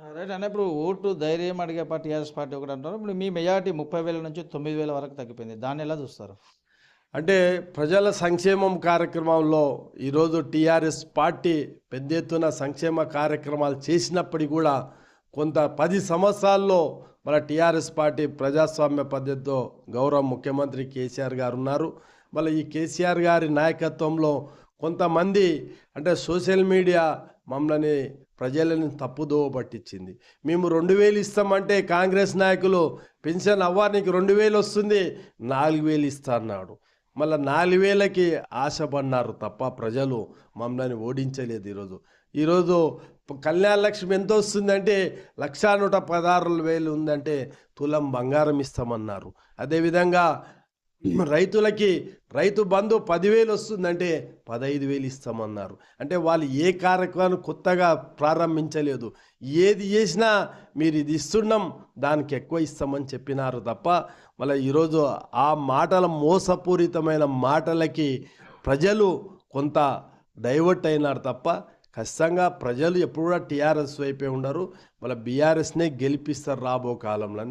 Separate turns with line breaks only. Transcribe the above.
Right. అన్న ఇప్పుడు vote ధైర్యం అడిగే పార్టీ టీఆర్ఎస్ పార్టీ ఒకటి అంటారు ఇప్పుడు మీ మెజార్టీ ముప్పై వేల నుంచి తొమ్మిది వేల వరకు తగ్గిపోయింది. దాన్ని ఎలా చూస్తారు?
అంటే ప్రజల సంక్షేమం కార్యక్రమంలో ఈరోజు టీఆర్ఎస్ పార్టీ పెద్ద ఎత్తున సంక్షేమ కార్యక్రమాలు చేసినప్పటికీ కూడా కొంత పది సంవత్సరాల్లో మన టీఆర్ఎస్ పార్టీ ప్రజాస్వామ్య పద్ధతితో గౌరవ ముఖ్యమంత్రి కేసీఆర్ గారు ఉన్నారు. మళ్ళీ ఈ కేసీఆర్ గారి నాయకత్వంలో కొంతమంది అంటే సోషల్ మీడియా మమ్మల్ని ప్రజలను తప్పుదోవ పట్టించింది. మేము రెండు వేలు ఇస్తామంటే కాంగ్రెస్ నాయకులు పెన్షన్ అవ్వానికి రెండు వేలు వస్తుంది నాలుగు వేలు ఇస్తా అన్నాడు. మళ్ళీ నాలుగు వేలకి ఆశపడినారు తప్ప ప్రజలు మమ్మల్ని ఓడించలేదు ఈరోజు. ఈరోజు కళ్యాణ లక్ష్మి ఎంత వస్తుందంటే లక్షా నూట పదహారు వేలు ఉందంటే తులం బంగారం ఇస్తామన్నారు. అదేవిధంగా రైతులకి రైతు బంధు పదివేలు వస్తుందంటే పదహైదు వేలు ఇస్తామన్నారు. అంటే వాళ్ళు ఏ కార్యక్రమాన్ని కొత్తగా ప్రారంభించలేదు. ఏది చేసినా మీరు ఇది ఇస్తున్నాం దానికి ఎక్కువ ఇస్తామని చెప్పినారు తప్ప మళ్ళీ ఈరోజు ఆ మాటల మోసపూరితమైన మాటలకి ప్రజలు కొంత డైవర్ట్ అయినారు తప్ప ఖచ్చితంగా ప్రజలు ఎప్పుడు కూడా టీఆర్ఎస్ వైపే ఉండరు. మళ్ళీ బీఆర్ఎస్నే గెలిపిస్తారు రాబో కాలంలో.